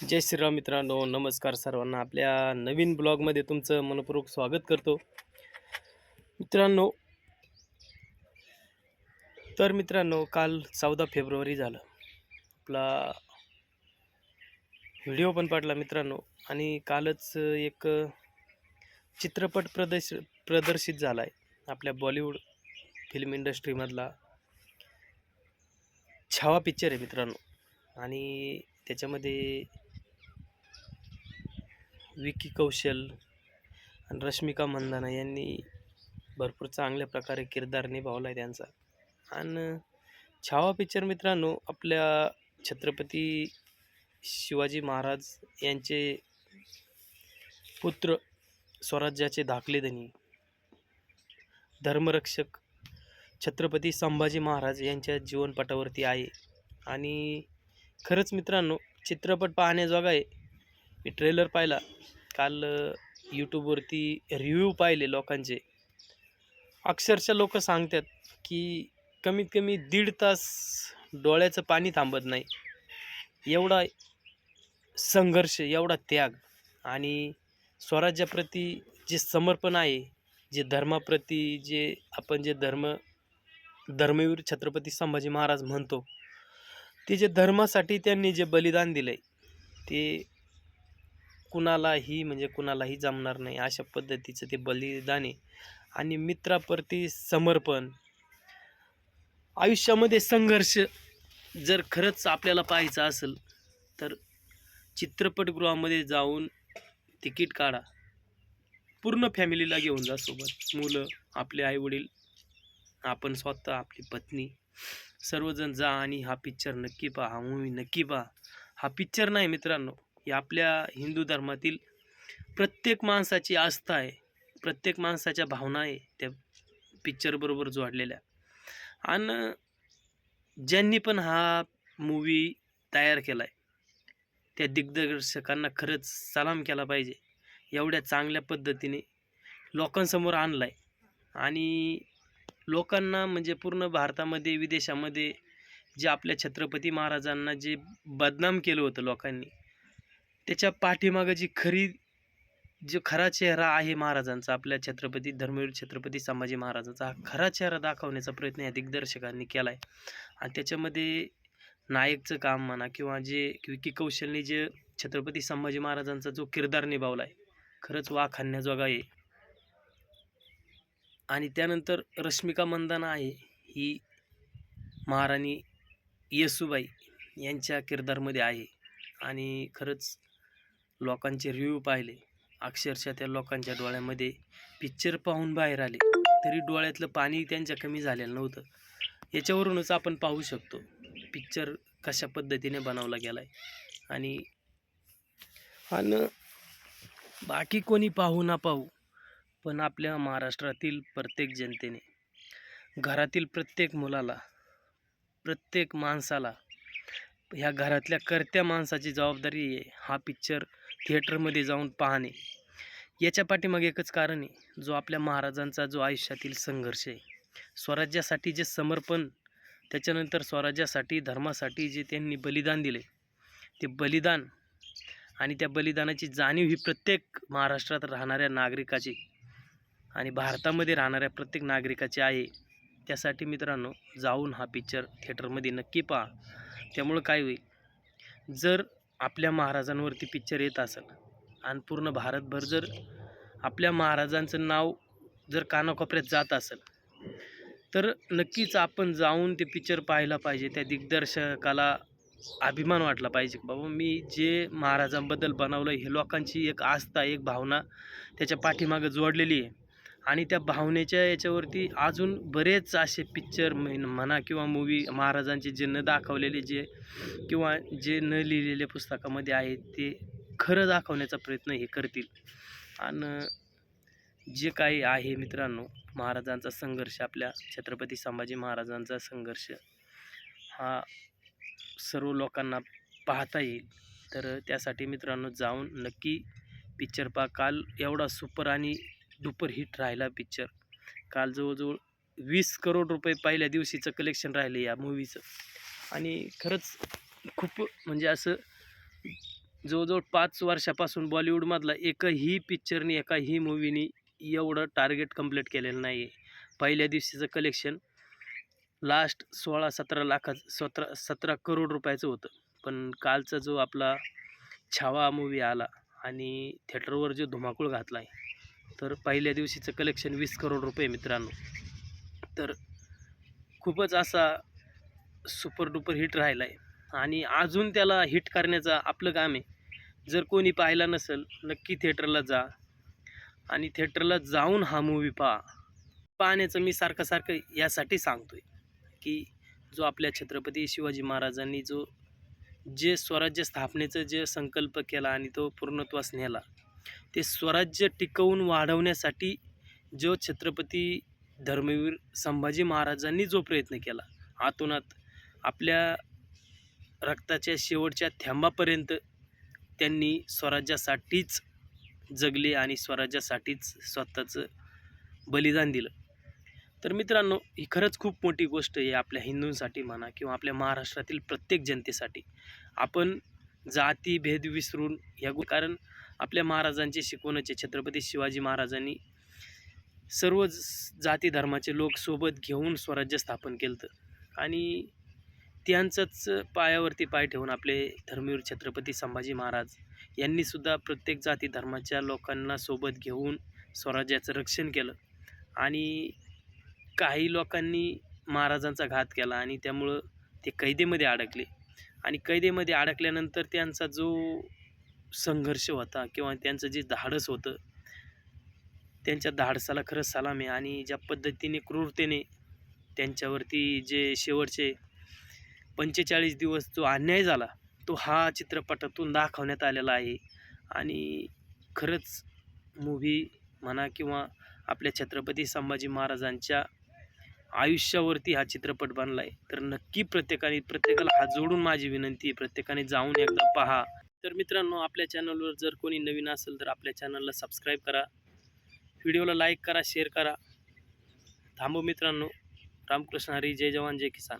जय श्रीराम मित्रांनो नमस्कार सर्वांना. आपल्या नवीन ब्लॉगमध्ये तुमचं मनपूर्वक स्वागत करतो. मित्रांनो तर मित्रांनो काल चौदा फेब्रुवारी झालं. आपला व्हिडिओ पण पाडला मित्रांनो आणि कालच एक चित्रपट प्रदर्श प्रदर्शित झाला आहे आपल्या बॉलिवूड फिल्म इंडस्ट्रीमधला छावा पिक्चर आहे मित्रांनो. आणि त्याच्यामध्ये विकी कौशल आणि रश्मिका मंदाना यांनी भरपूर चांगल्या प्रकारे किरदार निभावला आहे त्यांचा. आणि छावा पिक्चर मित्रांनो आपल्या छत्रपती शिवाजी महाराज यांचे पुत्र स्वराज्याचे धाकलेधनी धर्मरक्षक छत्रपती संभाजी महाराज यांच्या जीवनपटावरती आहे. आणि खरंच मित्रांनो चित्रपट पाहण्याजोगा आहे मी ट्रेलर पाहिला. काल यूट्यूबवरती रिव्ह्यू पाहिले लोकांचे. अक्षरशः लोक सांगतात की कमीत कमी दीड तास डोळ्याचं पाणी थांबत नाही. एवढा संघर्ष एवढा त्याग आणि स्वराज्याप्रती जे समर्पण आहे जे धर्माप्रती जे आपण जे धर्म धर्मवीर छत्रपती संभाजी महाराज म्हणतो ते जे धर्मासाठी त्यांनी जे बलिदान दिलं आहे ते कुणालाही म्हणजे कुणालाही जमणार नाही. अशा पद्धतीचं ते बलिदान आहे. आणि मित्राप्रती समर्पण. आयुष्यामध्ये संघर्ष जर खरंच आपल्याला पाहायचं असेल तर चित्रपटगृहामध्ये जाऊन तिकीट काढा. पूर्ण फॅमिलीला घेऊन जा सोबत. मुलं आपले आईवडील आपण स्वतः आपली पत्नी. सर्वजण जा आणि हा पिक्चर नक्की पहा. हा मूवी नक्की पहा. हा पिक्चर नाही मित्रांनो. ही आपल्या हिंदू धर्मातील प्रत्येक माणसाची आस्था आहे. प्रत्येक माणसाच्या भावना आहे त्या पिक्चरबरोबर जोडलेल्या. आणि ज्यांनी पण हा मूवी तयार केला आहे त्या दिग्दर्शकांना खरंच सलाम केला पाहिजे. एवढ्या चांगल्या पद्धतीने लोकांसमोर आणला आहे आणि लोकांना म्हणजे पूर्ण भारतामध्ये विदेशामध्ये जे आपल्या छत्रपती महाराजांना जे बदनाम केलं होतं लोकांनी त्याच्या पाठीमागं जी खरी जो खरा चेहरा आहे महाराजांचा आपल्या छत्रपती धर्मवीर छत्रपती संभाजी महाराजांचा हा खरा चेहरा दाखवण्याचा प्रयत्न या दिग्दर्शकांनी केला आहे आणि त्याच्यामध्ये नायकचं काम म्हणा किंवा जे विकी कौशलने जे छत्रपती संभाजी महाराजांचा जो किरदार निभावला आहे खरंच वाखाणण्याजोगा आहे. आणि त्यानंतर रश्मिका मंदाना आहे ही महाराणी येसुबाई यांच्या किरदारमध्ये आहे. आणि खरंच लोकांचे रिव्ह्यू पाहिले. अक्षरशः त्या लोकांच्या डोळ्यामध्ये पिक्चर पाहून बाहेर आले. तरी डोळ्यातलं पाणी त्यांच्या कमी झालेलं नव्हतं. याच्यावरूनच आपण पाहू शकतो पिक्चर कशा पद्धतीने बनवला गेला आहे आणि आणि बाकी कोणी पाहू ना पाहू पण आपल्या महाराष्ट्रातील प्रत्येक जनतेने घरातील प्रत्येक मुलाला प्रत्येक माणसाला ह्या घरातल्या करत्या माणसाची जबाबदारी आहे हा पिक्चर थिएटरमध्ये जाऊन पाहणे. याच्या पाठीमागे एकच कारण आहे जो आपल्या महाराजांचा जो आयुष्यातील संघर्ष आहे. स्वराज्यासाठी जे समर्पण त्याच्यानंतर स्वराज्यासाठी धर्मासाठी जे त्यांनी बलिदान दिले ते बलिदान आणि त्या बलिदानाची जाणीव ही प्रत्येक महाराष्ट्रात राहणाऱ्या नागरिकाची आणि भारतामध्ये राहणाऱ्या प्रत्येक नागरिकाची आहे. त्यासाठी मित्रांनो जाऊन हा पिक्चर थिएटरमध्ये नक्की पहा. त्यामुळं काय होईल? जर आपल्या महाराजांवरती पिक्चर येत असेल आणि पूर्ण भारतभर जर आपल्या महाराजांचं नाव जर कानाकोपऱ्यात जात असेल तर नक्कीच आपण जाऊन ते पिक्चर पाहायला पाहिजे. त्या दिग्दर्शकाला अभिमान वाटला पाहिजे बाबा मी जे महाराजांबद्दल बनवलं हे लोकांची एक आस्था एक भावना त्याच्या पाठीमागं जोडलेली आहे. आणि त्या भावनेच्या याच्यावरती अजून बरेच असे पिक्चर म्हणा किंवा मूवी महाराजांचे जे न दाखवलेले जे किंवा जे न लिहिलेले पुस्तकामध्ये आहेत ते खरं दाखवण्याचा प्रयत्न हे करतील. आणि जे काही आहे मित्रांनो महाराजांचा संघर्ष आपल्या छत्रपती संभाजी महाराजांचा संघर्ष हा सर्व लोकांना पाहता येईल. तर त्यासाठी मित्रांनो जाऊन नक्की पिक्चर पहा. काल एवढा सुपर आणि दुपर हिट राहिला पिक्चर काल जवळजवळ वीस करोड रुपये पहिल्या दिवशीचं कलेक्शन राहिलं या मूवीचं आणि खरंच खूप म्हणजे असं जवळजवळ पाच वर्षापासून बॉलिवूडमधला एकही पिक्चरनी एकाही मूवीनी एवढं टार्गेट कंप्लीट केलेलं नाही आहे पहिल्या दिवशीचं कलेक्शन लास्ट सोळा सतरा लाखाचं सतरा सतरा करोड रुपयाचं होतं. पण कालचा जो आपला छावा मूवी आला आणि थिएटरवर जो धुमाकूळ घातला आहे तर पहिल्या दिवशीचं कलेक्शन वीस करोड रुपये मित्रांनो. तर खूपच असा सुपर डुपर हिट राहिला आहे. आणि अजून त्याला हिट करण्याचं आपलं काम आहे. जर कोणी पाहिला नसेल नक्की थिएटरला जा. आणि थिएटरला जाऊन हा मूवी पहा. पाहण्याचं मी सारखं सारखं यासाठी सांगतो आहे की जो आपल्या छत्रपती शिवाजी महाराजांनी जो जे स्वराज्य स्थापनेचं जे संकल्प केला आणि तो पूर्णत्वास नेला ते स्वराज्य टिकवून वाढवण्यासाठी जो छत्रपती धर्मवीर संभाजी महाराजांनी जो प्रयत्न केला आतोनात आपल्या रक्ताच्या शेवटच्या थेंबापर्यंत त्यांनी स्वराज्यासाठीच जगले आणि स्वराज्यासाठीच स्वतःचं बलिदान दिलं. तर मित्रांनो ही खरंच खूप मोठी गोष्ट आहे आपल्या हिंदूंसाठी म्हणा किंवा आपल्या महाराष्ट्रातील प्रत्येक जनतेसाठी. आपण जाती भेद विसरून ह्या गो कारण आपल्या महाराजांचे शिकवणचे छत्रपती शिवाजी महाराजांनी सर्व जाती धर्माचे लोक सोबत घेऊन स्वराज्य स्थापन केलं आणि त्यांचंच पायावरती पाय ठेवून आपले धर्मवीर छत्रपती संभाजी महाराज यांनीसुद्धा प्रत्येक जाती धर्माच्या लोकांना सोबत घेऊन स्वराज्याचं रक्षण केलं. आणि काही लोकांनी महाराजांचा घात केला आणि त्यामुळं ते कैदेमध्ये अडकले. आणि कैदेमध्ये अडकल्यानंतर त्यांचा जो संघर्ष होता किंवा त्यांचं जे धाडस होतं त्यांच्या धाडसाला खरंच सलाम आहे. आणि ज्या पद्धतीने क्रूरतेने त्यांच्यावरती जे शेवटचे पंचेचाळीस दिवस जो अन्याय झाला तो हा चित्रपटातून दाखवण्यात आलेला आहे. आणि खरंच मूव्ही म्हणा किंवा आपल्या छत्रपती संभाजी महाराजांच्या आयुष्यावरती हा चित्रपट बनला आहे तर नक्की प्रत्येकाने प्रत्येकाला हात जोडून माझी विनंती आहे प्रत्येकाने जाऊन एकदा पहा. तर मित्रांनो आपल्या चॅनलवर जर कोणी नवीन असेल तर आपल्या चॅनलला सबस्क्राईब करा. व्हिडिओला लाईक करा शेअर करा. थांबू मित्रांनो. रामकृष्ण हरी जय जवान जय किसान.